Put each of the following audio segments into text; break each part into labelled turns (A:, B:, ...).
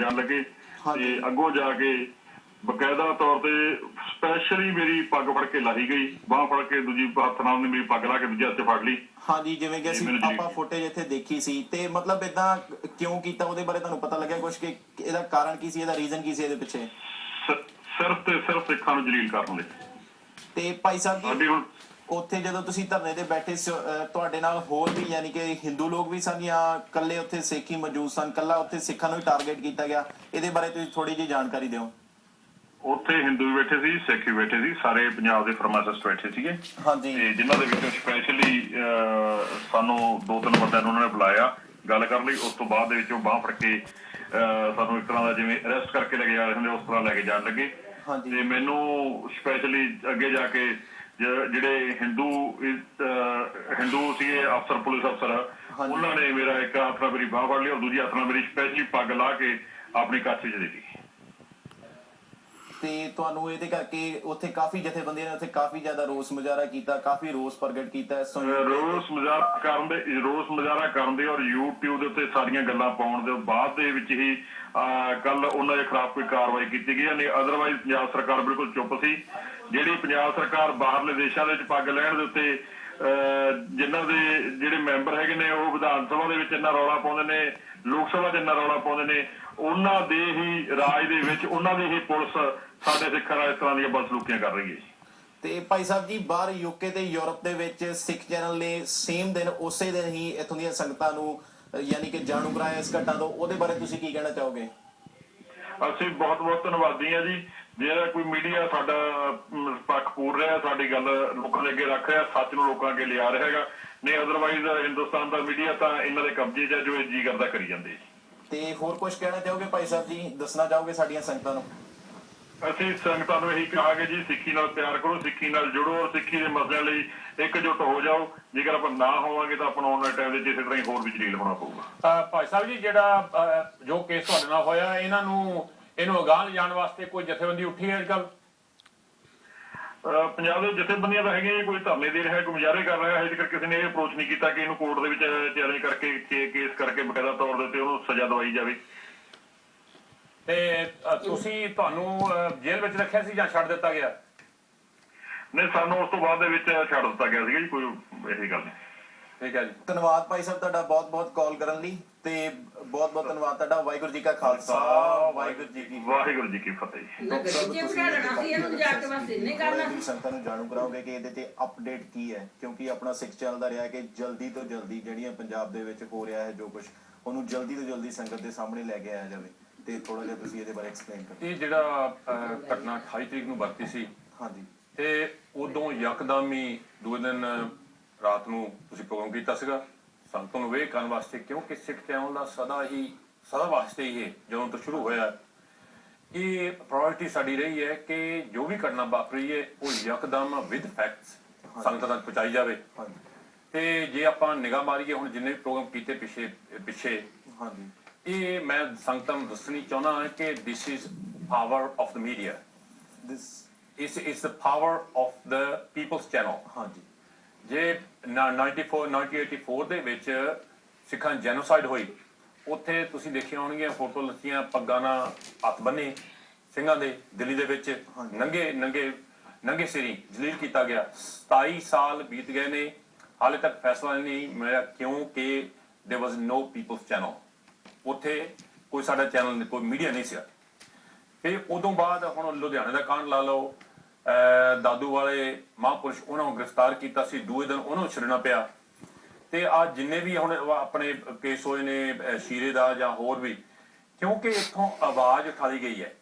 A: ਜਾਣ ਲੱਗੇ। ਤੇ ਅੱਗੋਂ ਜਾ ਕੇ ਬਕਾਇਦਾ ਤੌਰ ਤੇ ਸਪੈਸ਼ਲੀ ਮੇਰੀ ਪੱਗ ਫੜ ਕੇ ਲਾਹੀ ਗਈ ਬਾਹ ਫੜ ਕੇ ਦੂਜੀ ਹੱਥ ਨਾਲ ਉਹਨੇ ਮੇਰੀ ਪੱਗ ਲਾ ਕੇ ਦੂਜੇ ਹੱਥ ਫੜ ਲਈ।
B: ਹਾਂਜੀ ਜਿਵੇਂ ਕਿ ਅਸੀਂ ਆਪਾਂ ਫੁਟੇਜ ਇੱਥੇ ਦੇਖੀ ਸੀ ਤੇ ਮਤਲਬ ਇਦਾਂ ਕਿਉਂ ਕੀਤਾ ਉਹਦੇ ਬਾਰੇ ਤੁਹਾਨੂੰ ਪਤਾ ਲੱਗਿਆ ਕੁਝ ਕਿ ਇਹਦਾ ਕਾਰਨ ਕੀ ਸੀ ਇਹਦਾ ਰੀਜ਼ਨ ਕੀ ਸੀ ਇਹਦੇ ਪਿੱਛੇ?
A: ਸਿਰਫ ਤੇ ਸਿਰਫ ਸਿੱਖਾਂ ਨੂੰ ਜਲੀਲ ਕਰਨ ਲਈ।
B: ਤੇ ਭਾਈ ਸਾਹਿਬ ਜੀ
A: ਹੁਣ
B: ਉੱਥੇ ਜਦੋਂ ਤੁਸੀਂ ਧਰਨੇ ਤੇ ਬੈਠੇ ਤੁਹਾਡੇ ਨਾਲ ਹੋਰ ਵੀ ਯਾਨੀ ਕਿ ਹਿੰਦੂ ਲੋਕ ਵੀ ਸਨ ਜਾਂ ਕੱਲੇ ਉੱਥੇ ਸਿੱਖ ਹੀ ਮੌਜੂਦ ਸਨ? ਕੱਲਾ ਉੱਥੇ ਸਿੱਖਾਂ ਨੂੰ ਹੀ ਟਾਰਗੇਟ ਕੀਤਾ ਗਿਆ? ਇਹਦੇ ਬਾਰੇ ਤੁਸੀਂ ਥੋੜੀ ਜਿਹੀ ਜਾਣਕਾਰੀ ਦਿਓ।
A: ਉੱਥੇ ਹਿੰਦੂ ਵੀ ਬੈਠੇ ਸੀ ਸਿੱਖ ਵੀ ਬੈਠੇ ਸੀ ਸਾਰੇ ਪੰਜਾਬ ਦੇ ਫਰਮਾਸਿਸਟ ਬੈਠੇ ਸੀਗੇ।
B: ਹਾਂਜੀ।
A: ਤੇ ਜਿਨ੍ਹਾਂ ਦੇ ਵਿੱਚੋਂ ਸਪੈਸ਼ਲੀ ਸਾਨੂੰ ਦੋ ਤਿੰਨ ਬੰਦਿਆਂ ਨੂੰ ਉਹਨਾਂ ਨੇ ਬੁਲਾਇਆ। ਗੱਲ ਕਰਨ ਲਈ ਉਸ ਤੋਂ ਬਾਅਦ ਦੇ ਵਿੱਚੋਂ ਬਾਹ ਫੜ ਕੇ ਸਾਨੂੰ ਇੱਕ ਤਰ੍ਹਾਂ ਦਾ ਜਿਵੇਂ ਅਰੈਸਟ ਕਰਕੇ ਲੈ ਕੇ ਜਾ ਰਹੇ ਹੁੰਦੇ ਉਸ ਤਰ੍ਹਾਂ ਲੈ ਕੇ ਜਾਣ ਲੱਗੇ।
B: ਹਾਂਜੀ।
A: ਤੇ ਮੈਨੂੰ ਸਪੈਸ਼ਲੀ ਅੱਗੇ ਜਾ ਕੇ ਜਿਹੜੇ ਹਿੰਦੂ ਹਿੰਦੂ ਸੀਗੇ ਅਫਸਰ ਪੁਲਿਸ ਅਫਸਰ। ਉਹਨਾਂ ਨੇ ਮੇਰਾ ਇੱਕ ਹੱਥ ਨਾਲ ਮੇਰੀ ਬਾਹ ਫੜ ਲਈ ਔਰ ਦੂਜੀ ਹੱਥ ਨਾਲ ਮੇਰੀ ਸਪੈਸ਼ਲੀ ਪੱਗ ਲਾ ਕੇ ਆਪਣੀ ਕੱਛ ਵਿੱਚ ਦੇ ਦਿੱਤੀ
B: ਤੇ ਤੁਹਾਨੂੰ ਇਹਦੇ ਕਰਕੇ ਉੱਥੇ ਕਾਫੀ ਜਥੇਬੰਦੀਆਂ ਨੇ ਉੱਥੇ ਕਾਫੀ ਜ਼ਿਆਦਾ ਰੋਸ ਮੁਜ਼ਾਹਰਾ ਕੀਤਾ, ਕਾਫੀ ਰੋਸ ਪ੍ਰਗਟ ਕੀਤਾ ਇਸ ਸੰਯੁਕਤ
A: ਰੋਸ ਮੁਜ਼ਾਹਰਾ ਕਰਨ ਦੇ, ਰੋਸ ਮੁਜ਼ਾਹਰਾ ਕਰਨ ਦੇ ਔਰ YouTube ਦੇ ਉੱਤੇ ਸਾਰੀਆਂ ਗੱਲਾਂ ਪਾਉਣ ਦੇ ਬਾਅਦ ਦੇ ਵਿੱਚ ਹੀ ਕੱਲ ਉਹਨਾਂ ਦੇ ਖਿਲਾਫ ਕੋਈ ਕਾਰਵਾਈ ਕੀਤੀ ਗਈ ਨਹੀਂ ਅਦਰਵਾਈਜ਼ ਪੰਜਾਬ ਸਰਕਾਰ ਬਿਲਕੁਲ ਚੁੱਪ ਸੀ। ਜਿਹੜੀ ਪੰਜਾਬ ਸਰਕਾਰ ਬਾਹਰਲੇ ਦੇਸ਼ਾਂ ਦੇ ਵਿੱਚ ਪੱਗ ਲੈਣ ਦੇ ਉੱਤੇ ਜਿਨ੍ਹਾਂ ਦੇ ਜਿਹੜੇ ਮੈਂਬਰ ਹੈਗੇ ਨੇ, ਉਹ ਵਿਧਾਨ ਸਭਾ ਦੇ ਵਿੱਚ ਇੰਨਾ ਰੌਲਾ ਪਾਉਂਦੇ ਨੇ, ਲੋਕ ਸਭਾ 'ਚ ਇੰਨਾ ਰੌਲਾ ਪਾਉਂਦੇ ਨੇ, ਉਹਨਾਂ ਦੇ ਹੀ ਰਾਜ ਦੇ ਵਿੱਚ, ਉਹਨਾਂ ਦੀ ਹੀ ਪੁਲਿਸ ਸਾਡੇ ਸਿੱਖਾਂ ਨਾਲ ਇਸ ਤਰ੍ਹਾਂ ਦੀਆਂ ਬਦਸਲੂਕੀਆਂ ਕਰ ਰਹੀ ਹੈ
B: ਤੇ ਭਾਈ ਸਾਹਿਬ ਜੀ ਬਾਹਰ ਯੂਕੇ ਤੇ ਯੂਰਪ ਦੇ ਵਿੱਚ ਸਿੱਖ ਚੈਨਲ ਨੇ ਸੇਮ ਦਿਨ ਉਸੇ ਦਿਨ ਹੀ ਇਥੋਂ ਦੀਆਂ ਸੰਗਤਾਂ ਨੂੰ ਯਾਨੀ ਕਿ ਜਾਣੂ ਕਰਾਇਆ ਇਸ ਘਟਨਾ ਤੋਂ। ਉਹਦੇ ਬਾਰੇ ਤੁਸੀਂ ਕੀ ਕਹਿਣਾ ਚਾਹੋਗੇ?
A: ਅਸੀਂ ਬਹੁਤ ਬਹੁਤ ਧੰਨਵਾਦੀ ਹਾਂ ਜੀ। ਜਿਹੜਾ ਕੋਈ ਮੀਡੀਆ ਸਾਡਾ ਪੱਖ ਪੂਰ ਰਿਹਾ ਸਾਡੀ ਗੱਲ ਲੋਕਾਂ ਦੇ ਅੱਗੇ ਰੱਖ ਰਿਹਾ ਸੱਚ ਨੂੰ ਲੋਕਾਂ ਅੱਗੇ ਲਿਆ ਰਿਹਾ ਹੈਗਾ। ਨਹੀਂ ਅਦਰਵਾਈਜ਼ ਹਿੰਦੁਸਤਾਨ ਦਾ ਮੀਡੀਆ ਤਾਂ ਇਹਨਾਂ ਦੇ ਕਬਜ਼ੇ 'ਚ ਜੋ ਜੀ ਕਰਦਾ ਕਰੀ ਜਾਂਦੇ
B: ਤੇ ਹੋਰ ਕੁਝ ਕਹਿਣਾ ਚਾਹੋਗੇ ਭਾਈ ਸਾਹਿਬ ਜੀ? ਦੱਸਣਾ ਚਾਹੋਗੇ ਸਾਡੀਆਂ ਸੰਗਤਾਂ ਨੂੰ?
A: ਅਸੀਂ ਸੰਗਤਾਂ ਨੂੰ ਇਹੀ ਕਹਾਂਗੇ ਜੀ ਸਿੱਖੀ ਨਾਲ ਪਿਆਰ ਕਰੋ ਸਿੱਖੀ ਨਾਲ ਜੁੜੋ ਔਰ ਸਿੱਖੀ ਦੇ ਮਸਲਿਆਂ ਲਈ ਇਕਜੁੱਟ ਹੋ ਜਾਓ। ਜੇਕਰ ਆਪਾਂ ਨਾ ਹੋਵਾਂਗੇ ਤਾਂ ਆਪਾਂ ਨੂੰ ਆਉਣ ਵਾਲੇ ਟਾਈਮ ਦੇ ਵਿੱਚ ਇਸੇ ਤਰ੍ਹਾਂ ਹੀ ਹੋਰ ਵੀ ਜਲੀਲ ਹੋਣਾ ਪਊਗਾ।
C: ਭਾਈ ਸਾਹਿਬ ਜੀ ਜਿਹੜਾ ਜੋ ਕੇਸ ਤੁਹਾਡੇ ਨਾਲ ਹੋਇਆ ਇਹਨਾਂ ਨੂੰ ਇਹਨੂੰ ਅਗਾਂਹ ਲਿਜਾਣ ਵਾਸਤੇ ਕੋਈ ਜਥੇਬੰਦੀ ਉੱਠੀ ਹੈ ਅੱਜਕੱਲ
A: ਪੰਜਾਬ ਦੇ ਜਥੇਬੰਦੀਆਂ ਤਾਂ ਹੈਗੀਆਂ ਜੀ, ਕੋਈ ਧਰਨੇ ਦੇ ਰਿਹਾ ਕੋਈ ਮੁਜ਼ਾਹਰੇ ਕਰ ਰਿਹਾ ਹੈ ਜੇਕਰ ਕਿਸੇ ਨੇ ਇਹ ਅਪਰੋਚ ਨਹੀਂ ਕੀਤਾ ਕਿ ਇਹਨੂੰ ਕੋਰਟ ਦੇ ਵਿੱਚ ਚੈਲੰਜ ਕਰਕੇ ਕੇਸ ਕਰਕੇ ਬਕਾਇਦਾ ਤੌਰ ਦੇ ਉੱਤੇ ਉਹਨੂੰ ਸਜ਼ਾ ਦਵਾਈ ਜਾਵੇ।
C: ਤੇ ਤੁਸੀਂ ਤੁਹਾਨੂੰ ਜੇਲ੍ਹ ਵਿੱਚ ਰੱਖਿਆ ਸੀ ਜਾਂ ਛੱਡ ਦਿੱਤਾ ਗਿਆ
A: ਨਹੀਂ ਸਾਨੂੰ ਉਸ ਤੋਂ ਬਾਅਦ ਦੇ ਵਿੱਚ ਛੱਡ ਦਿੱਤਾ ਗਿਆ ਸੀਗਾ ਜੀ ਕੋਈ ਇਹ ਗੱਲ ਨਹੀਂ
C: ਠੀਕ ਹੈ ਜੀ
B: ਧੰਨਵਾਦ ਭਾਈ ਸਾਹਿਬ ਤੁਹਾਡਾ ਬਹੁਤ ਬਹੁਤ ਕਾਲ ਕਰਨ ਲਈ ਤੇ ਬਹੁਤ ਬਹੁਤ ਧੰਨਵਾਦ ਤੁਹਾਡਾ ਵਾਹਿਗੁਰੂ ਜੀ ਕਾ ਖਾਲਸਾ ਵਾਹਿਗੁਰੂ ਜੀ ਕੀ ਫਤਿਹ
A: ਵਾਹਿਗੁਰੂ ਜੀ ਕੀ ਫਤਿਹ ਜੀ
D: ਨਾ ਗੱਡੀ 'ਚ ਬਿਠਾ ਲੈਣਾ ਸੀ ਇਹਨੂੰ ਜਾ ਕੇ ਬਸ ਇੰਨੇ ਕਰਨਾ
B: ਤੁਸੀਂ ਸੰਗਤਾਂ ਨੂੰ ਜਾਣੂ ਕਰਾਓਗੇ ਕਿ ਇਹਦੇ ਤੇ ਅਪਡੇਟ ਕੀ ਹੈ ਕਿਉਂਕਿ ਆਪਣਾ ਸਿੱਖ ਚੱਲ ਦਾ ਰਿਹਾ ਕਿ ਜਲਦੀ ਤੋਂ ਜਲਦੀ ਜਿਹੜੀਆਂ ਪੰਜਾਬ ਦੇ ਵਿੱਚ ਹੋ ਰਿਹਾ ਹੈ ਜੋ ਕੁਝ ਉਹਨੂੰ ਜਲਦੀ ਤੋਂ ਜਲਦੀ ਸੰਗਤ ਦੇ ਸਾਹਮਣੇ ਲੈ ਕੇ ਆਇਆ ਜਾਵੇ ਤੇ ਥੋੜਾ ਜਿਹਾ ਤੁਸੀਂ ਇਹਦੇ ਬਾਰੇ ਐਕਸਪਲੇਨ ਕਰੋ।
C: ਇਹ ਜਿਹੜਾ ਅਹ, ਘਟਨਾ 28 ਤਰੀਕ ਨੂੰ ਵਰਤੀ ਸੀ।
B: ਹਾਂਜੀ।
C: ਤੇ ਉਦੋਂ ਯਕਦਮ ਹੀ ਦੂਏ ਦਿਨ ਰਾਤ ਨੂੰ ਤੁਸੀਂ ਪ੍ਰੋਗਰਾਮ ਕੀਤਾ ਸੀਗਾ। ਸੰਗਤਾਂ ਨੂੰ ਵੇਖ ਕਰਨ ਵਾਸਤੇ ਕਿਉਂਕਿ ਸਿੱਖ ਚੈਨਲ ਦਾ ਸਦਾ ਹੀ ਸਦਾ ਵਾਸਤੇ ਹੀ ਇਹ ਜਦੋਂ ਤੋਂ ਸ਼ੁਰੂ ਹੋਇਆ। ਇਹ ਪ੍ਰਾਇੋਰਟੀ ਸਾਡੀ ਰਹੀ ਹੈ ਕਿ ਜੋ ਵੀ ਘਟਨਾ ਵਾਪਰੀ ਹੈ ਉਹ ਯਕਦਮ ਵਿਦ ਫੈਕਟਸ ਸੰਗਤਾਂ ਤੱਕ ਪਹੁੰਚਾਈ ਜਾਵੇ।
B: ਹਾਂਜੀ।
C: ਤੇ ਜੇ ਆਪਾਂ ਨਿਗਾਹ ਮਾਰੀਏ ਹੁਣ ਜਿੰਨੇ ਵੀ ਪ੍ਰੋਗਰਾਮ ਕੀਤੇ ਪਿੱਛੇ ਪਿੱਛੇ
B: ਹਾਂਜੀ।
C: ਇਹ ਮੈਂ ਸੰਗਤਾਂ ਨੂੰ ਦੱਸਣੀ ਚਾਹੁੰਦਾ ਹਾਂ ਕਿ this is power of the media
B: this
C: is is the power of the peoples channel
B: ਹਾਂਜੀ।
C: ਜੇ ਨਾ- 94 1984 ਦੇ ਵਿੱਚ ਸਿੱਖਾਂ ਜੈਨੋਸਾਈਡ ਹੋਈ ਉੱਥੇ ਤੁਸੀਂ ਦੇਖੀਆਂ ਹੋਣਗੀਆਂ ਫੋਟੋ ਲੱਤੀਆਂ ਪੱਗਾਂ ਨਾਲ ਹੱਥ ਬੰਨੇ ਸਿੰਘਾਂ ਦੇ ਦਿੱਲੀ ਦੇ ਵਿੱਚ। ਨੰਗੇ ਨੰਗੇ ਨੰਗੇ ਸਿਰੀ ਜਲੀਲ ਕੀਤਾ ਗਿਆ। 27 ਸਾਲ ਬੀਤ ਗਏ ਨੇ ਹਾਲੇ ਤੱਕ ਫੈਸਲਾ ਨਹੀਂ ਮਿਲਿਆ ਕਿਉਂਕਿ there was no people's channel ਉੱਥੇ ਕੋਈ ਸਾਡਾ ਚੈਨਲ ਨਹੀਂ, ਕੋਈ ਮੀਡੀਆ ਨਹੀਂ ਸੀ ਤੇ ਉਦੋਂ ਬਾਅਦ ਹੁਣ ਲੁਧਿਆਣੇ ਦਾ ਕਾਂਡ ਲਾ ਲਓ ਦਾਦੂ ਵਾਲੇ ਮਹਾਂਪੁਰਸ਼ ਉਹਨਾਂ ਨੂੰ ਗ੍ਰਿਫਤਾਰ ਕੀਤਾ ਸੀ, ਦੂਏ ਦਿਨ ਉਹਨਾਂ ਨੂੰ ਛੱਡਣਾ ਪਿਆ। ਤੇ ਆ ਜਿੰਨੇ ਵੀ ਹੁਣ ਆਪਣੇ ਕੇਸ ਹੋਏ ਨੇ ਸ਼ੀਰੇ ਦਾ ਜਾਂ ਹੋਰ ਵੀ, ਕਿਉਂਕਿ ਇੱਥੋਂ ਆਵਾਜ਼ ਉਠਾਈ ਗਈ ਹੈ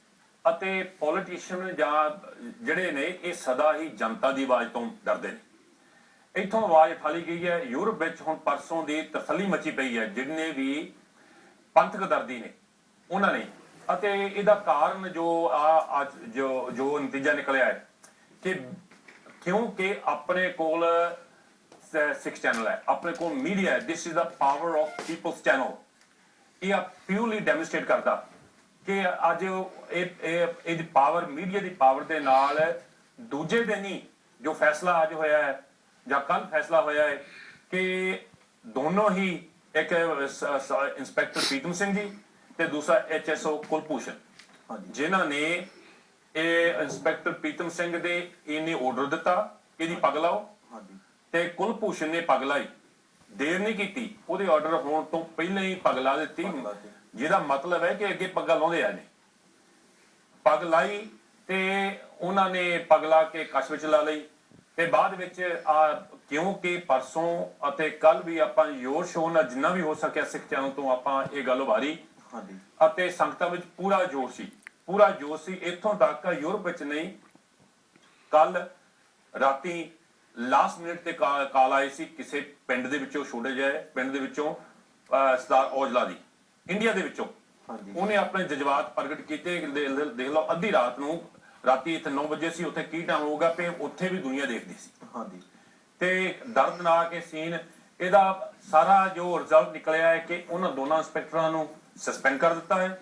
C: ਅਤੇ ਪੋਲੀਟੀਸ਼ੀਅਨ ਜਾਂ ਜਿਹੜੇ ਨੇ, ਇਹ ਸਦਾ ਹੀ ਜਨਤਾ ਦੀ ਆਵਾਜ਼ ਤੋਂ ਡਰਦੇ ਨੇ। ਇੱਥੋਂ ਆਵਾਜ਼ ਉਠਾਈ ਗਈ ਹੈ, ਯੂਰਪ ਵਿੱਚ ਹੁਣ ਪਰਸੋਂ ਦੀ ਤਸੱਲੀ ਮਚੀ ਪਈ ਹੈ, ਜਿੰਨੇ ਵੀ ਪੰਥਕ ਦਰਦੀ ਨੇ, ਉਹਨਾਂ ਨੇ। ਅਤੇ ਇਹਦਾ ਕਾਰਨ ਜੋ ਆ ਅੱਜ ਜੋ ਜੋ ਨਤੀਜਾ ਨਿਕਲਿਆ ਹੈ ਕਿ ਕਿਉਂਕਿ ਆਪਣੇ ਕੋਲ ਸਿਕਸ ਚੈਨਲ ਹੈ, ਆਪਣੇ ਕੋਲ ਮੀਡੀਆ ਹੈ this is the power of peoples channel ਇਹ ਪਿਊਰਲੀ ਡੈਮੋਨਸਟ੍ਰੇਟ ਕਰਦਾ ਕਿ ਅੱਜ ਇਹ ਇਹ ਇਹਦੀ ਪਾਵਰ ਮੀਡੀਆ ਦੀ ਪਾਵਰ ਦੇ ਨਾਲ ਦੂਜੇ ਦਿਨ ਹੀ ਜੋ ਫੈਸਲਾ ਅੱਜ ਹੋਇਆ ਹੈ ਜਾਂ ਕੱਲ ਫੈਸਲਾ ਹੋਇਆ ਹੈ ਕਿ ਦੋਨੋਂ ਹੀ ਇੱਕ ਇੰਸਪੈਕਟਰ ਪ੍ਰੀਤਮ ਸਿੰਘ ਜੀ ਤੇ ਦੂਸਰਾ ਐਚਐਸਓ
B: ਹਾਂਜੀ।
C: ਜਿਨ੍ਹਾਂ ਨੇ ਇਹ ਇੰਸਪੈਕਟਰ ਪ੍ਰੀਤਮ ਸਿੰਘ ਦੇ ਇਹਨੇ ਆਰਡਰ ਦਿੱਤਾ ਇਹਦੀ ਪੱਗ ਲਾਓ।
B: ਹਾਂਜੀ।
C: ਤੇ ਕੁਲਭੂਸ਼ਣ ਨੇ ਪੱਗ ਲਾਈ। ਦੇਰ ਨਹੀਂ ਕੀਤੀ ਉਹਦੇ ਆਰਡਰ ਹੋਣ ਤੋਂ ਪਹਿਲਾਂ ਹੀ ਪੱਗ ਲਾ ਦਿੱਤੀ। ਜਿਹਦਾ ਮਤਲਬ ਹੈ ਕਿ ਅੱਗੇ ਪੱਗਾਂ ਲਾਉਂਦੇ ਆ ਨੇ। ਪੱਗ ਲਾਈ ਤੇ ਉਹਨਾਂ ਨੇ ਪੱਗ ਲਾ ਕੇ ਕਛ ਵਿੱਚ ਲਾ ਲਈ ਤੇ ਬਾਅਦ ਵਿੱਚ ਆ ਕਿਉਂਕਿ ਪਰਸੋਂ ਅਤੇ ਕੱਲ ਵੀ ਆਪਾਂ ਯੋਰ ਸ਼ੋਅ ਨਾਲ ਜਿੰਨਾ ਵੀ ਹੋ ਸਕਿਆ ਸਿੱਖ ਚੈਨਲ ਤੋਂ ਆਪਾਂ ਇਹ ਗੱਲ ਉਭਾਰੀ।
B: ਹਾਂਜੀ।
C: ਅਤੇ ਸੰਗਤਾਂ ਵਿੱਚ ਪੂਰਾ ਜੋਸ਼ ਸੀ। ਪੂਰਾ ਜੋਸ਼ ਸੀ। ਇੱਥੋਂ ਤੱਕ ਯੂਰਪ ਵਿੱਚ ਨਹੀਂ ਕੱਲ ਰਾਤੀ ਲਾਸਟ ਮਿੰਟ ਤੇ ਕਾਲ ਆਈ ਸੀ ਕਿਸੇ ਪਿੰਡ ਦੇ ਵਿੱਚੋਂ ਛੋਟੇ ਜਿਹੇ ਪਿੰਡ ਦੇ ਵਿੱਚੋਂ ਸਰਦਾਰ ਔਜਲਾ ਦੀ ਇੰਡੀਆ ਦੇ ਵਿੱਚੋਂ।
B: ਹਾਂਜੀ।
C: ਉਹਨੇ ਆਪਣੇ ਜਜ਼ਬਾਤ ਪ੍ਰਗਟ ਕੀਤੇ। ਦੇਖ ਲਓ ਅੱਧੀ ਰਾਤ ਨੂੰ ਰਾਤੀ ਇੱਥੇ 9 ਵਜੇ ਸੀ ਉੱਥੇ ਕੀ ਟਾਈਮ ਹੋਊਗਾ ਤੇ ਉੱਥੇ ਵੀ ਦੁਨੀਆ ਦੇਖਦੀ ਸੀ।
B: ਹਾਂਜੀ।
C: ਤੇ ਦਰਦਨਾਕ ਇਹ ਸੀਨ ਇਹਦਾ ਸਾਰਾ ਜੋ ਰਿਜ਼ਲਟ ਨਿਕਲਿਆ ਹੈ ਕਿ ਉਹਨਾਂ ਦੋਨਾਂ ਇੰਸਪੈਕਟਰਾਂ ਨੂੰ ਸਸਪੈਂਡ ਕਰ ਦਿੱਤਾ ਹੈ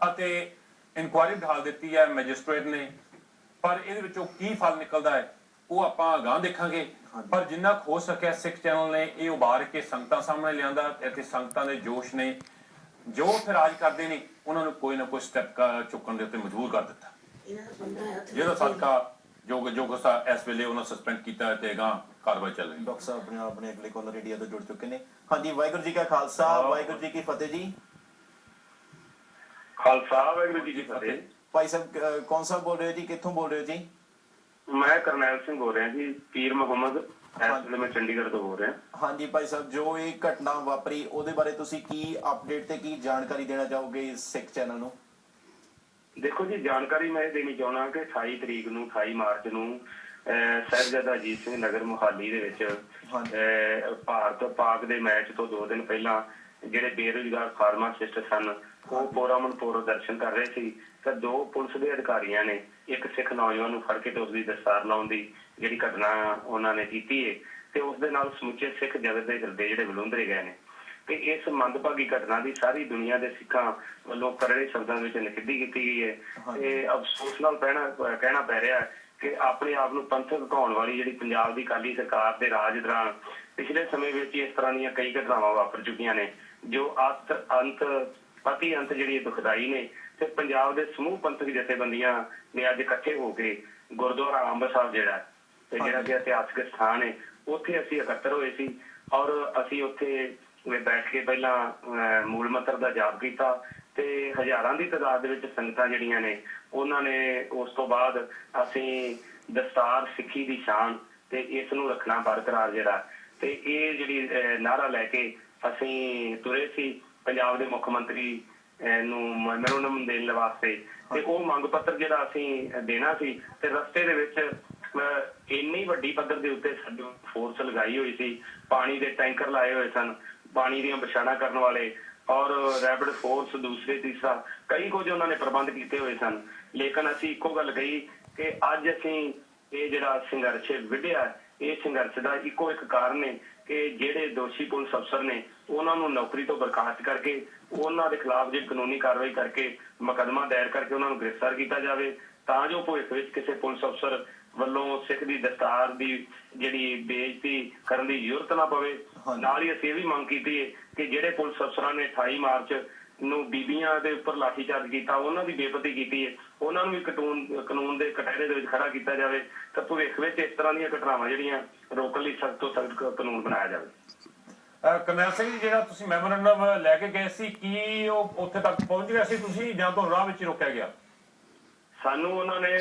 C: ਅਤੇ ਇਨਕੁਆਇਰੀ ਢਾਲ ਦਿੱਤੀ ਹੈ ਮੈਜਿਸਟ੍ਰੇਟ ਨੇ। ਪਰ ਇਹਦੇ ਵਿੱਚੋਂ ਕੀ ਫਲ ਨਿਕਲਦਾ ਹੈ ਉਹ ਆਪਾਂ ਅਗਾਂਹ ਦੇਖਾਂਗੇ। ਪਰ ਜਿੰਨਾ ਹੋ ਸਕਿਆ ਸਿੱਖ ਚੈਨਲ ਨੇ ਇਹ ਉਭਾਰ ਕੇ ਸੰਗਤਾਂ ਸਾਹਮਣੇ ਲਿਆਂਦਾ ਅਤੇ ਸੰਗਤਾਂ ਦੇ ਜੋਸ਼ ਨੇ ਜੋ ਫਿਰ ਰਾਜ ਕਰਦੇ ਨੇ ਉਹਨਾਂ ਨੂੰ ਕੋਈ ਨਾ ਕੋਈ ਸਟੈਪ ਚੁੱਕਣ ਦੇ ਉੱਤੇ ਮਜਬੂਰ ਕਰ ਦਿੱਤਾ। ਜਿਹਦਾ ਸਦਕਾ ਜੋ ਜੋ ਗੁੱਸਾ ਇਸ ਵੇਲੇ ਉਹਨਾਂ ਸਸਪੈਂਡ ਕੀਤਾ ਤੇ ਅਗਾਂਹ ਕਾਰਵਾਈ ਚੱਲ ਰਹੀ ਹੈ।
B: ਡਾਕਟਰ ਸਾਹਿਬ ਆਪਣੇ ਆਪਣੇ ਅਗਲੇ ਕਾਲਰ ਰੇਡੀਓ ਤੋਂ ਜੁੜ ਚੁੱਕੇ ਨੇ। ਹਾਂਜੀ ਵਾਹਿਗੁਰੂ ਜੀ ਕਾ ਖਾਲਸਾ ਵਾਹਿਗੁਰੂ ਜੀ ਕੀ ਫਤਿਹ ਜੀ।
E: ਖਾਲਸਾ ਵਾਹਿਗੁਰੂ ਜੀ ਕੀ ਫਤਿਹ।
B: ਭਾਈ ਸਾਹਿਬ ਕੌਣ ਸਾਹਿਬ ਬੋਲ ਰਹੇ ਹੋ ਜੀ? ਕਿੱਥੋਂ ਬੋਲ ਰਹੇ ਹੋ ਜੀ?
E: ਮੈਂ ਕਰਨੈਲ ਸਿੰਘ ਬੋਲ ਰਿਹਾ ਜੀ ਪੀਰ ਮੁਹੰਮਦ। ਇਸ ਵੇਲੇ ਮੈਂ ਚੰਡੀਗੜ੍ਹ ਤੋਂ ਬੋਲ ਰਿਹਾ।
B: ਹਾਂਜੀ ਭਾਈ ਸਾਹਿਬ ਜੋ ਇਹ ਘਟਨਾ ਵਾਪਰੀ ਉਹਦੇ ਬਾਰੇ ਤੁਸੀਂ ਕੀ ਅਪਡੇਟ ਤੇ ਕੀ ਜਾਣਕਾਰੀ ਦੇਣਾ ਚਾਹੋਗੇ ਇਸ ਸਿੱਖ ਚੈਨਲ ਨੂੰ?
E: ਦੇਖੋ ਜੀ ਜਾਣਕਾਰੀ ਮੈਂ ਇਹ ਦੇਣੀ ਚਾਹੁੰਦਾ ਕਿ 28 ਤਰੀਕ ਨੂੰ 28 ਮਾਰਚ ਨੂੰ ਸਾਹਿਬਜ਼ਾਦਾ ਅਜੀਤ ਸਿੰਘ ਨਗਰ ਮੁਹਾਲੀ ਦੇ ਵਿੱਚ। ਅਹ, ਭਾਰਤ ਪਾਕ ਦੇ ਮੈਚ ਤੋਂ 2 ਦਿਨ ਪਹਿਲਾਂ ਜਿਹੜੇ ਬੇਰੁਜ਼ਗਾਰ ਫਾਰਮਾਸਿਸਟ ਸਨ ਉਹ ਪੋਰਾਮਨ ਪੋਰ ਦਰਸ਼ਨ ਕਰ ਰਹੇ ਸੀ। ਤਾਂ ਦੋ ਪੁਲਿਸ ਦੇ ਅਧਿਕਾਰੀਆਂ ਨੇ ਇੱਕ ਸਿੱਖ ਨੌਜਵਾਨ ਨੂੰ ਫੜ ਕੇ ਤੇ ਉਸ ਦੀ ਦਸਤਾਰ ਲਾਉਣ ਦੀ ਜਿਹੜੀ ਘਟਨਾ ਉਹਨਾਂ ਨੇ ਕੀਤੀ ਹੈ ਤੇ ਉਸ ਦੇ ਨਾਲ ਸਮੁੱਚੇ ਸਿੱਖ ਜਗਤ ਦੇ ਹਿਰਦੇ ਜਿਹੜੇ ਬਲੁੰਦਰੇ ਗਏ ਨੇ। ਤੇ ਇਸ ਮੰਦਭਾਗੀ ਘਟਨਾ ਦੀ ਸਾਰੀ ਦੁਨੀਆ ਦੇ ਸਿੱਖਾਂ ਵੱਲੋਂ ਕਰੜੇ ਸ਼ਬਦਾਂ ਵਿੱਚ ਨਿਖੇਧੀ ਕੀਤੀ ਗਈ ਹੈ ਤੇ ਅਫਸੋਸ ਨਾਲ ਕਹਿਣਾ ਕਹਿਣਾ ਪੈ ਰਿਹਾ ਹੈ ਕਿ ਆਪਣੇ ਆਪ ਨੂੰ ਪੰਥਕ ਘਾਉਣ ਵਾਲੀ ਜਿਹੜੀ ਪੰਜਾਬ ਦੀ ਕਾਲੀ ਸਰਕਾਰ ਦੇ ਰਾਜ ਦੌਰਾਨ ਪਿਛਲੇ ਸਮੇਂ ਵਿੱਚ ਇਸ ਤਰ੍ਹਾਂ ਦੀਆਂ ਕਈ ਘਟਨਾਵਾਂ ਵਾਪਰ ਚੁੱਕੀਆਂ ਨੇ ਜੋ ਅਤ ਅੰਤ ਪਤੀ ਅੰਤ ਜਿਹੜੀ ਦੁਖਦਾਈ ਨੇ ਤੇ ਪੰਜਾਬ ਦੇ ਸਮੂਹ ਪੰਥਕ ਜਥੇਬੰਦੀਆਂ ਨੇ ਅੱਜ ਇਕੱਠੇ ਹੋ ਕੇ ਗੁਰਦੁਆਰਾ ਅੰਬ ਸਾਹਿਬ ਜਿਹੜਾ ਤੇ ਜਿਹੜਾ ਕਿ ਇਤਿਹਾਸਕ ਸਥਾਨ ਹੈ ਉੱਥੇ ਅਸੀਂ ਇਕੱਤਰ ਹੋਏ ਸੀ ਔਰ ਅਸੀਂ ਉੱਥੇ ਬੈਠ ਕੇ ਪਹਿਲਾਂ ਅਹ, ਮੂਲ ਮੰਤਰ ਦਾ ਜਾਪ ਕੀਤਾ ਤੇ ਹਜ਼ਾਰਾਂ ਦੀ ਤਾਦਾਦ ਦੇ ਵਿੱਚ ਸੰਗਤਾਂ ਜਿਹੜੀਆਂ ਨੇ ਉਹਨਾਂ ਨੇ ਉਸ ਤੋਂ ਬਾਅਦ ਅਸੀਂ ਦਸਤਾਰ ਸਿੱਖੀ ਦੀ ਸ਼ਾਨ ਤੇ ਇਸ ਨੂੰ ਰੱਖਣਾ ਬਰਕਰਾਰ ਜਿਹੜਾ। ਤੇ ਇਹ ਜਿਹੜੀ ਨਾਰਾ ਲੈ ਕੇ ਅਸੀਂ ਤੁਰੇ ਸੀ ਪੰਜਾਬ ਦੇ ਮੁੱਖ ਮੰਤਰੀ ਨੂੰ ਮੈਮੋਰੰਡਮ ਦੇਣ ਵਾਸਤੇ। ਤੇ ਉਹ ਮੰਗ ਪੱਤਰ ਜਿਹੜਾ ਅਸੀਂ ਦੇਣਾ ਸੀ ਤੇ ਰਸਤੇ ਦੇ ਵਿੱਚ ਅਹ, ਇੰਨੀ ਵੱਡੀ ਪੱਧਰ ਦੇ ਉੱਤੇ ਸਾਡੀ ਫੋਰਸ ਲਗਾਈ ਹੋਈ ਸੀ। ਪਾਣੀ ਦੇ ਟੈਂਕਰ ਲਾਏ ਹੋਏ ਸਨ। ਪਾਣੀ ਦੀਆਂ ਬਛਾਣਾ ਕਰਨ ਵਾਲੇ ਔਰ ਰੈਪਿਡ ਫੋਰਸ ਦੂਸਰੇ ਤੀਸਰਾ ਕਈ ਕੁਝ ਉਹਨਾਂ ਨੇ ਪ੍ਰਬੰਧ ਕੀਤੇ ਹੋਏ ਸਨ। ਲੇਕਿਨ ਅਸੀਂ ਇੱਕੋ ਗੱਲ ਕਹੀ ਕਿ ਅੱਜ ਅਸੀਂ ਇਹ ਜਿਹੜਾ ਸੰਘਰਸ਼ ਵਿੱਢਿਆ ਇਹ ਸੰਘਰਸ਼ ਦਾ ਇੱਕੋ ਇੱਕ ਕਾਰਨ ਹੈ ਕਿ ਜਿਹੜੇ ਦੋਸ਼ੀ ਪੁਲਿਸ ਅਫਸਰ ਨੇ, ਉਹਨਾਂ ਨੂੰ ਨੌਕਰੀ ਤੋਂ ਬਰਖਾਸਤ ਕਰਕੇ, ਉਹਨਾਂ ਦੇ ਖਿਲਾਫ ਜੇ ਕਾਨੂੰਨੀ ਕਾਰਵਾਈ ਕਰਕੇ ਮੁਕੱਦਮਾ ਦਾਇਰ ਕਰਕੇ ਉਹਨਾਂ ਨੂੰ ਗ੍ਰਿਫਤਾਰ ਕੀਤਾ ਜਾਵੇ, ਤਾਂ ਜੋ ਭਵਿੱਖ ਵਿੱਚ ਕਿਸੇ ਪੁਲਿਸ ਅਫਸਰ ਵੱਲੋਂ ਸਿੱਖ ਦੀ ਦਸਤਾਰ ਦੀ ਜਿਹੜੀ ਬੇਇੱਜ਼ਤੀ ਕਰਨ ਦੀ ਜ਼ਰੂਰਤ ਨਾ ਪਵੇ। ਨਾਲ ਹੀ ਅਸੀਂ ਇਹ ਵੀ ਮੰਗ ਕੀਤੀ ਹੈ ਕਿ ਜਿਹੜੇ ਪੁਲਿਸ ਅਫਸਰਾਂ ਨੇ 28 ਮਾਰਚ ਨੂੰ ਬੀਬੀਆਂ ਦੇ ਉੱਪਰ ਲਾਠੀਚਾਰਜ ਕੀਤਾ ਉਹਨਾਂ ਦੀ ਬੇਪਤੀ ਕੀਤੀ ਹੈ। ਉਹਨਾਂ ਨੂੰ ਵੀ ਕਾਨੂੰਨ ਕਾਨੂੰਨ ਦੇ ਕਟਹਿਰੇ ਦੇ ਵਿੱਚ ਖੜਾ ਕੀਤਾ ਜਾਵੇ। ਤਾਂ ਭਵਿੱਖ ਵਿੱਚ ਇਸ ਤਰ੍ਹਾਂ ਦੀਆਂ ਘਟਨਾਵਾਂ ਜਿਹੜੀਆਂ ਰੋਕਣ ਲਈ ਸਖਤ ਤੋਂ ਸਖਤ ਕਾਨੂੰਨ ਬਣਾਇਆ ਜਾਵੇ।
C: ਕਰਨੈਲ ਸਿੰਘ ਜੀ ਜਿਹੜਾ ਤੁਸੀਂ ਮੈਮੋਰੰਡਮ ਲੈ ਕੇ ਗਏ ਸੀ ਕੀ ਉਹ ਉੱਥੇ ਤੱਕ ਪਹੁੰਚ ਗਿਆ ਸੀ ਤੁਸੀਂ ਜਾਂ ਤੁਹਾਨੂੰ ਰਾਹ ਵਿੱਚ ਰੋਕਿਆ ਗਿਆ?
E: ਸਾਨੂੰ ਉਹਨਾਂ ਨੇ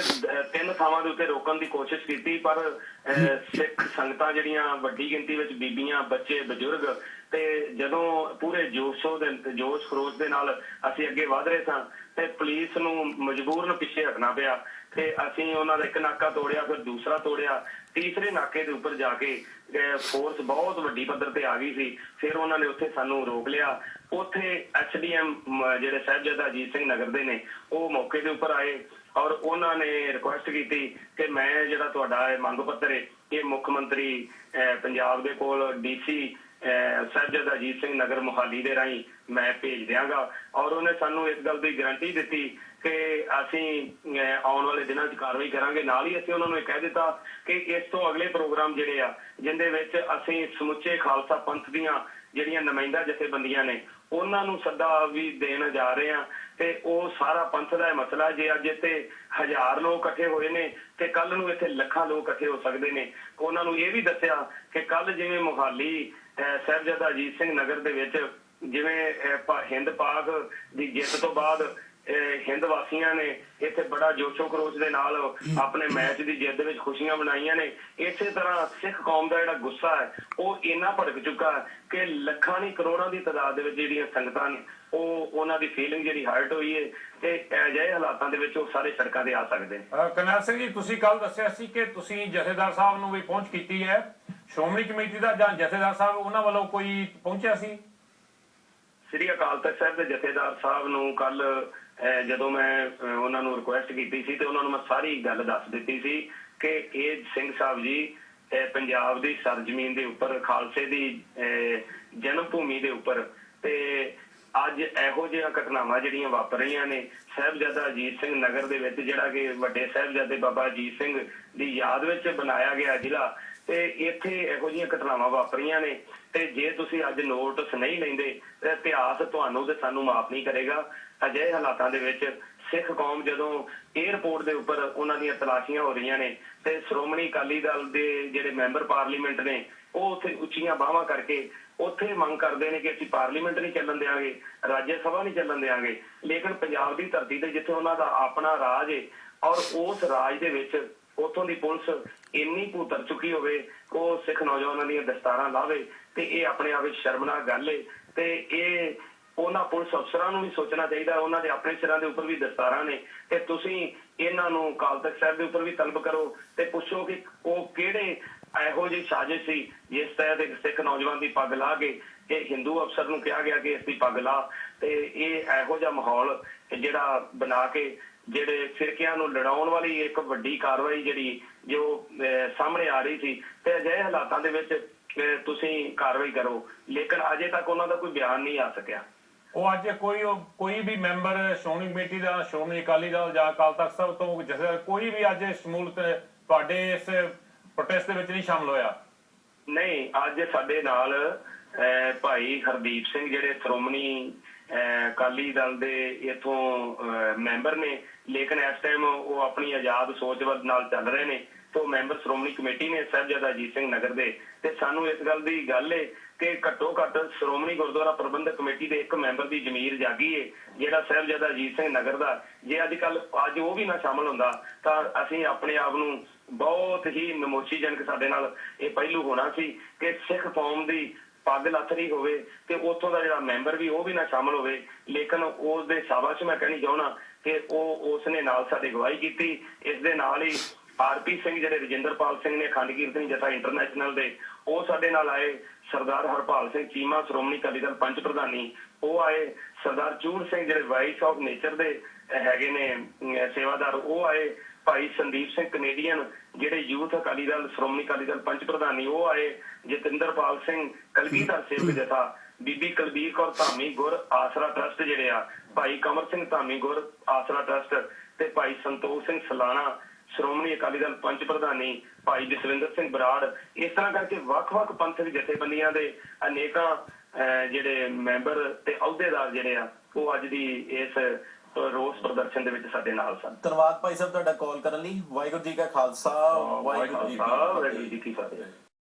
E: ਤਿੰਨ ਥਾਵਾਂ ਦੇ ਉੱਤੇ ਰੋਕਣ ਦੀ ਕੋਸ਼ਿਸ਼ ਕੀਤੀ ਪਰ ਅਹ, ਸਿੱਖ ਸੰਗਤਾਂ ਜਿਹੜੀਆਂ ਵੱਡੀ ਗਿਣਤੀ ਵਿੱਚ ਬੀਬੀਆਂ ਬੱਚੇ ਬਜ਼ੁਰਗ ਤੇ ਜਦੋਂ ਪੂਰੇ ਜੋਸ਼ੋ ਦੇ ਜੋਸ਼ ਖਰੋਸ਼ ਦੇ ਨਾਲ ਅਸੀਂ ਅੱਗੇ ਵਧ ਰਹੇ ਸਾਂ ਤੇ ਪੁਲਿਸ ਨੂੰ ਮਜਬੂਰਨ ਪਿੱਛੇ ਹਟਣਾ ਪਿਆ ਤੇ ਅਸੀਂ ਉਹਨਾਂ ਦਾ ਇੱਕ ਨਾਕਾ ਤੋੜਿਆ ਫਿਰ ਦੂਸਰਾ ਤੋੜਿਆ ਤੀਸਰੇ ਨਾਕੇ ਦੇ ਉੱਪਰ ਜਾ ਕੇ ਅਹ, ਫੋਰਸ ਬਹੁਤ ਵੱਡੀ ਪੱਧਰ ਤੇ ਆ ਗਈ ਸੀ ਫਿਰ ਉਹਨਾਂ ਨੇ ਉੱਥੇ ਸਾਨੂੰ ਰੋਕ ਲਿਆ। ਉੱਥੇ ਐਸਡੀਐਮ ਜਿਹੜੇ ਸਾਹਿਬਜ਼ਾਦਾ ਅਜੀਤ ਸਿੰਘ ਨਗਰ ਦੇ ਨੇ ਉਹ ਮੌਕੇ ਦੇ ਉੱਪਰ ਆਏ। ਔਰ ਉਹਨਾਂ ਨੇ ਰਿਕੁਐਸਟ ਕੀਤੀ ਕਿ ਮੈਂ ਜਿਹੜਾ ਤੁਹਾਡਾ ਇਹ ਮੰਗ ਪੱਤਰ ਹੈ ਇਹ ਮੁੱਖ ਮੰਤਰੀ ਪੰਜਾਬ ਦੇ ਕੋਲ ਡੀਸੀ ਸਾਹਿਬਜ਼ਾਦਾ ਅਜੀਤ ਸਿੰਘ ਨਗਰ ਮੁਹਾਲੀ ਦੇ ਰਾਹੀਂ ਮੈਂ ਭੇਜ ਦਿਆਂਗਾ। ਔਰ ਉਹਨੇ ਸਾਨੂੰ ਇਸ ਗੱਲ ਦੀ ਗਾਰੰਟੀ ਦਿੱਤੀ ਕਿ ਅਸੀਂ ਅਹ, ਆਉਣ ਵਾਲੇ ਦਿਨਾਂ 'ਚ ਕਾਰਵਾਈ ਕਰਾਂਗੇ। ਨਾਲ ਹੀ ਅਸੀਂ ਉਹਨਾਂ ਨੂੰ ਇਹ ਕਹਿ ਦਿੱਤਾ ਕਿ ਇਸ ਤੋਂ ਅਗਲੇ ਪ੍ਰੋਗਰਾਮ ਜਿਹੜੇ ਆ ਜਿੰਦੇ ਵਿੱਚ ਅਸੀਂ ਸਮੁੱਚੇ ਖਾਲਸਾ ਪੰਥ ਦੀਆਂ ਜਿਹੜੀਆਂ ਨੁਮਾਇੰਦਾ ਜਥੇਬੰਦੀਆਂ ਨੇ ਉਹਨਾਂ ਨੂੰ ਸੱਦਾ ਵੀ ਦੇਣ ਜਾ ਰਹੇ ਆ ਤੇ ਉਹ ਸਾਰਾ ਪੰਥ ਦਾ ਮਸਲਾ ਜੇ ਅੱਜ ਇੱਥੇ ਹਜ਼ਾਰ ਲੋਕ ਇਕੱਠੇ ਹੋਏ ਨੇ ਤੇ ਕੱਲ ਨੂੰ ਇੱਥੇ ਲੱਖਾਂ ਲੋਕ ਇਕੱਠੇ ਹੋ ਸਕਦੇ ਨੇ ਉਹਨਾਂ ਨੂੰ ਇਹ ਵੀ ਦੱਸਿਆ ਕਿ ਕੱਲ ਜਿਵੇਂ ਮੁਹਾਲੀ ਅਹ, ਸਾਹਿਬਜ਼ਾਦਾ ਅਜੀਤ ਸਿੰਘ ਨਗਰ ਦੇ ਵਿੱਚ ਜਿਵੇਂ ਹਿੰਦ ਪਾਕ ਦੀ ਜਿੱਤ ਤੋਂ ਬਾਅਦ ਹਿੰਦ ਵਾਸੀਆਂ ਨੇ ਇੱਥੇ ਬੜਾ ਜੋਸ਼ੋ ਖਰੋਸ਼ ਦੇ ਨਾਲ ਆਪਣੇ ਮੈਚ ਦੀ ਜਿੱਤ ਵਿੱਚ ਖੁਸ਼ੀਆਂ ਮਨਾਈਆਂ ਨੇ। ਇਸੇ ਤਰ੍ਹਾਂ ਸਿੱਖ ਕੌਮ ਦਾ ਜਿਹੜਾ ਗੁੱਸਾ ਹੈ ਉਹ ਇੰਨਾ ਭੜਕ ਚੁੱਕਾ ਹੈ ਕਿ ਲੱਖਾਂ ਨਹੀਂ ਕਰੋੜਾਂ ਦੀ ਤਾਦਾਦ ਦੇ ਵਿੱਚ ਜਿਹੜੀਆਂ ਸੰਗਤਾਂ ਨੇ ਉਹ ਉਹਨਾਂ ਦੀ ਫੀਲਿੰਗ ਜਿਹੜੀ ਹਰਟ ਹੋਈ ਹੈ ਤੇ ਅਜਿਹੇ ਹਾਲਾਤਾਂ ਦੇ ਵਿੱਚ ਉਹ ਸਾਰੇ ਸੜਕਾਂ ਤੇ ਆ ਸਕਦੇ ਨੇ।
C: ਕਰਨੈਲ ਸਿੰਘ ਜੀ ਤੁਸੀਂ ਕੱਲ ਦੱਸਿਆ ਸੀ ਕਿ ਤੁਸੀਂ ਜਥੇਦਾਰ ਸਾਹਿਬ ਨੂੰ ਵੀ ਪਹੁੰਚ ਕੀਤੀ ਹੈ। ਸ਼੍ਰੋਮਣੀ ਕਮੇਟੀ ਦਾ ਜਾਂ ਜਥੇਦਾਰ ਸਾਹਿਬ ਉਹਨਾਂ ਵੱਲੋਂ ਕੋਈ ਪਹੁੰਚਿਆ ਸੀ?
E: ਸ੍ਰੀ ਅਕਾਲ ਤਖਤ ਸਾਹਿਬ ਦੇ ਜਥੇਦਾਰ ਸਾਹਿਬ ਨੂੰ ਕੱਲ ਜਦੋਂ ਮੈਂ ਉਹਨਾਂ ਨੂੰ ਰਿਕੁਐਸਟ ਕੀਤੀ ਸੀ ਤੇ ਉਹਨਾਂ ਨੂੰ ਮੈਂ ਸਾਰੀ ਗੱਲ ਦੱਸ ਦਿੱਤੀ ਸੀ ਕਿ ਇਹ ਸਿੰਘ ਸਾਹਿਬ ਜੀ ਪੰਜਾਬ ਦੀ ਸਰਜ਼ਮੀਨ ਦੇ ਉੱਪਰ, ਖਾਲਸੇ ਦੀ ਜਨਮ ਭੂਮੀ ਦੇ ਉੱਪਰ ਤੇ ਅੱਜ ਇਹੋ ਜਿਹੀਆਂ ਘਟਨਾਵਾਂ ਜਿਹੜੀਆਂ ਵਾਪਰ ਰਹੀਆਂ ਨੇ, ਸਾਹਿਬਜ਼ਾਦਾ ਅਜੀਤ ਸਿੰਘ ਨਗਰ ਦੇ ਵਿੱਚ ਜਿਹੜਾ ਕਿ ਵੱਡੇ ਸਾਹਿਬਜ਼ਾਦੇ ਬਾਬਾ ਅਜੀਤ ਸਿੰਘ ਦੀ ਯਾਦ ਵਿੱਚ ਬਣਾਇਆ ਗਿਆ ਜ਼ਿਲ੍ਹਾ ਤੇ ਇੱਥੇ ਇਹੋ ਜਿਹੀਆਂ ਘਟਨਾਵਾਂ ਵਾਪਰੀਆਂ ਨੇ ਤੇ ਜੇ ਤੁਸੀਂ ਅੱਜ ਨੋਟਿਸ ਨਹੀਂ ਲੈਂਦੇ, ਤੇ ਇਤਿਹਾਸ ਤੁਹਾਨੂੰ ਤੇ ਸਾਨੂੰ ਮਾਫ ਨਹੀਂ ਕਰੇਗਾ। ਅਜਿਹੇ ਹਾਲਾਤਾਂ ਦੇ ਵਿੱਚ ਸਿੱਖ ਕੌਮ ਜਦੋਂ 에ਅਰਪੋਰਟ ਦੇ ਉੱਪਰ ਉਹਨਾਂ ਦੀਆਂ ਤਲਾਸ਼ੀਆਂ ਹੋ ਰਹੀਆਂ ਨੇ ਤੇ ਸ਼੍ਰੋਮਣੀ ਅਕਾਲੀ ਦਲ ਦੇ ਜਿਹੜੇ ਮੈਂਬਰ ਪਾਰਲੀਮੈਂਟ ਨੇ, ਉਹ ਉੱਥੇ ਉੱਚੀਆਂ ਬਾਹਾਂ ਕਰਕੇ ਉੱਥੇ ਮੰਗ ਕਰਦੇ ਨੇ ਕਿ ਅਸੀਂ ਪਾਰਲੀਮੈਂਟ ਨਹੀਂ ਚੱਲਣ ਦੇਵਾਂਗੇ ਰਾਜ ਸਭਾ ਨਹੀਂ ਚੱਲਣ ਦੇਵਾਂਗੇ ਲੇਕਿਨ ਪੰਜਾਬ ਦੀ ਧਰਤੀ ਤੇ ਜਿੱਥੇ ਉਹਨਾਂ ਦਾ ਆਪਣਾ ਰਾਜ ਹੈ ਔਰ ਉਸ ਰਾਜ ਦੇ ਵਿੱਚ ਉਥੋਂ ਦੀ ਪੁਲਿਸ ਇੰਨੀ ਭੂਤਰ ਚੁੱਕੀ ਹੋਵੇ ਕਿ ਉਹ ਸਿੱਖ ਨੌਜਵਾਨਾਂ ਦੀਆਂ ਦਸਤਾਰਾਂ ਲਾਵੇ ਤੇ ਇਹ ਆਪਣੇ ਆਪ ਵਿੱਚ ਸ਼ਰਮਨਾਕ ਗੱਲ ਏ ਤੇ ਇਹ ਉਹਨਾਂ ਪੁਲਿਸ ਅਫਸਰਾਂ ਨੂੰ ਵੀ ਸੋਚਣਾ ਚਾਹੀਦਾ, ਉਹਨਾਂ ਦੇ ਆਪਣੇ ਸਿਰਾਂ ਦੇ ਉੱਪਰ ਵੀ ਦਸਤਾਰਾਂ ਨੇ, ਤੇ ਤੁਸੀਂ ਇਹਨਾਂ ਨੂੰ ਕਾਲ ਤਖਤ ਸਾਹਿਬ ਦੇ ਉੱਪਰ ਵੀ ਤਲਬ ਕਰੋ ਤੇ ਪੁੱਛੋ ਕਿ ਉਹ ਕਿਹੜੇ ਇਹੋ ਜਿਹੀ ਸਾਜ਼ਿਸ਼ ਸੀ ਜਿਸ ਤਹਿਤ ਇੱਕ ਸਿੱਖ ਨੌਜਵਾਨ ਦੀ ਪੱਗ ਲਾ ਕੇ ਇਹ ਹਿੰਦੂ ਅਫਸਰ ਨੂੰ ਕਿਹਾ ਗਿਆ ਕਿ ਇਸ ਦੀ ਪੱਗ ਲਾ, ਤੇ ਇਹ ਇਹੋ ਜਿਹਾ ਮਾਹੌਲ ਜਿਹੜਾ ਬਣਾ ਕੇ ਜਿਹੜੇ ਫਿਰਕਿਆਂ ਨੂੰ ਲੜਾਉਣ ਵਾਲੀ ਇੱਕ ਵੱਡੀ ਕਾਰਵਾਈ ਜਿਹੜੀ ਜੋ ਸਾਹਮਣੇ ਆ ਰਹੀ ਸੀ, ਤੇ ਅਜਿਹੇ ਹਾਲਾਤਾਂ ਦੇ ਵਿੱਚ ਤੁਸੀਂ ਕਾਰਵਾਈ ਕਰੋ, ਲੇਕਿਨ ਅਜੇ ਤੱਕ ਉਹਨਾਂ ਦਾ ਕੋਈ ਬਿਆਨ ਨਹੀਂ ਆ ਸਕਿਆ।
C: ਉਹ ਅੱਜ ਕੋਈ ਕੋਈ ਵੀ ਮੈਂਬਰ ਸ਼੍ਰੋਮਣੀ ਕਮੇਟੀ ਦਾ, ਸ਼੍ਰੋਮਣੀ ਅਕਾਲੀ ਦਲ ਜਾਂ ਅਕਾਲ ਤਖਤ ਸਾਹਿਬ ਤੋਂ ਜਥੇ ਕੋਈ ਵੀ ਅੱਜ ਸ਼ਮੂਲਤ ਤੁਹਾਡੇ ਇਸ ਪ੍ਰੋਟੈਸਟ ਦੇ ਵਿੱਚ ਨਹੀਂ ਸ਼ਾਮਲ ਹੋਇਆ?
E: ਨਹੀਂ, ਅੱਜ ਸਾਡੇ ਨਾਲ ਭਾਈ ਹਰਦੀਪ ਸਿੰਘ ਜਿਹੜੇ ਸ਼੍ਰੋਮਣੀ ਅਕਾਲੀ ਦਲ ਦੇ ਇਥੋਂ ਮੈਂਬਰ ਨੇ ਲੇਕਿਨ ਇਸ ਟਾਈਮ ਉਹ ਆਪਣੀ ਆਜ਼ਾਦ ਸੋਚ ਵੱਲ ਨਾਲ ਚੱਲ ਰਹੇ ਨੇ ਤੇ ਉਹ ਮੈਂਬਰ ਸ਼੍ਰੋਮਣੀ ਕਮੇਟੀ ਨੇ ਸਾਹਿਬਜ਼ਾਦਾ ਅਜੀਤ ਸਿੰਘ ਨਗਰ ਦੇ। ਤੇ ਸਾਨੂੰ ਇਸ ਗੱਲ ਦੀ ਗੱਲ ਏ ਕਿ ਘੱਟੋ ਘੱਟ ਸ਼੍ਰੋਮਣੀ ਗੁਰਦੁਆਰਾ ਪ੍ਰਬੰਧਕ ਕਮੇਟੀ ਦੇ ਇੱਕ ਮੈਂਬਰ ਦੀ ਜ਼ਮੀਰ ਜਾਗੀ ਏ, ਜਿਹੜਾ ਸਾਹਿਬਜ਼ਾਦਾ ਅਜੀਤ ਸਿੰਘ ਨਗਰ ਦਾ। ਜੇ ਅੱਜ ਕੱਲ ਅੱਜ ਉਹ ਵੀ ਨਾ ਸ਼ਾਮਲ ਹੁੰਦਾ, ਤਾਂ ਅਸੀਂ ਆਪਣੇ ਆਪ ਨੂੰ ਬਹੁਤ ਹੀ ਨਮੋਸ਼ੀਜਨਕ ਸਾਡੇ ਨਾਲ ਇਹ ਪਹਿਲੂ ਹੋਣਾ ਸੀ ਕਿ ਸਿੱਖ ਕੌਮ ਦੀ ਪੱਗ ਲੱਥ ਹੋਵੇ ਤੇ ਉੱਥੋਂ ਦਾ ਜਿਹੜਾ ਮੈਂਬਰ ਵੀ ਉਹ ਵੀ ਨਾ ਸ਼ਾਮਲ ਹੋਵੇ। ਲੇਕਿਨ ਉਸ ਦੇ ਸ਼ਾਬਾਸ਼ ਮੈਂ ਕਹਿਣੀ ਚਾਹਣਾ ਕਿ ਉਹ ਉਸ ਨੇ ਨਾਲ ਸਾਡੀ ਗਵਾਹੀ ਕੀਤੀ। ਇਸ ਦੇ ਨਾਲ ਹੀ ਆਰਪੀ ਸਿੰਘ ਜਿਹੜੇ ਰਜਿੰਦਰਪਾਲ ਸਿੰਘ ਨੇ ਅਖੰਡ ਕੀਰਤਨੀ ਜਥਾ ਇੰਟਰਨੈਸ਼ਨਲ ਦੇ, ਉਹ ਸਾਡੇ ਨਾਲ ਆਏ। ਸਰਦਾਰ ਹਰਪਾਲ ਸਿੰਘ ਚੀਮਾ, ਸ਼੍ਰੋਮਣੀ ਅਕਾਲੀ ਦਲ ਪੰਚ ਪ੍ਰਧਾਨੀ, ਉਹ ਆਏ। ਸਰਦਾਰ ਚੂਰ ਸਿੰਘ ਜਿਹੜੇ ਵਾਈਸ ਆਫ ਨੇਚਰ ਦੇ ਹੈਗੇ ਨੇ ਸੇਵਾਦਾਰ, ਉਹ ਆਏ। ਭਾਈ ਸੰਦੀਪ ਸਿੰਘ ਕੈਨੇਡੀਅਨ ਜਿਹੜੇ ਯੂਥ ਅਕਾਲੀ ਦਲ, ਸ਼੍ਰੋਮਣੀ ਅਕਾਲੀ ਦਲ ਪੰਚ ਪ੍ਰਧਾਨੀ, ਉਹ ਆਏ। ਜਤਿੰਦਰਪਾਲ ਸਿੰਘ ਕਲਗੀਧਰ ਸੇਵਕ ਜਥਾ ਬੀਬੀ ਕੁਲਬੀਰ ਕੌਰ ਧਾਮੀ ਗੁਰ ਆਸਰਾ ਟਰਸਟ ਜਿਹੜੇ ਆ ਭਾਈ ਕਮਰ ਸਿੰਘ ਧਾਮੀ ਗੁਰ ਆਸਰਾ ਟਰਸਟ ਤੇ ਭਾਈ ਸੰਤੋਖ ਸਿੰਘ ਸਲਾਣਾ ਸ਼੍ਰੋਮਣੀ ਅਕਾਲੀ ਦਲ ਪੰਚ ਪ੍ਰਧਾਨੀ ਭਾਈ ਜਸਵਿੰਦਰ ਸਿੰਘ ਬਰਾੜ ਇਸ ਤਰ੍ਹਾਂ ਕਰਕੇ ਵੱਖ-ਵੱਖ ਪੰਥਕ ਜਥੇਬੰਦੀਆਂ ਦੇ ਅਨੇਕਾਂ ਜਿਹੜੇ ਮੈਂਬਰ ਤੇ ਅਹੁਦੇਦਾਰ ਜਿਹੜੇ ਆ ਉਹ ਅੱਜ ਦੀ ਇਸ ਰੋਸ ਪ੍ਰਦਰਸ਼ਨ ਦੇ ਵਿੱਚ ਸਾਡੇ ਨਾਲ ਸਨ।
B: ਧੰਨਵਾਦ ਭਾਈ ਸਾਹਿਬ ਤੁਹਾਡਾ ਕਾਲ ਕਰਨ ਲਈ। ਵਾਹਿਗੁਰੂ ਜੀ ਕਾ ਖਾਲਸਾ ਵਾਹਿਗੁਰੂ
E: ਜੀ ਕੀ ਫਤਿਹ।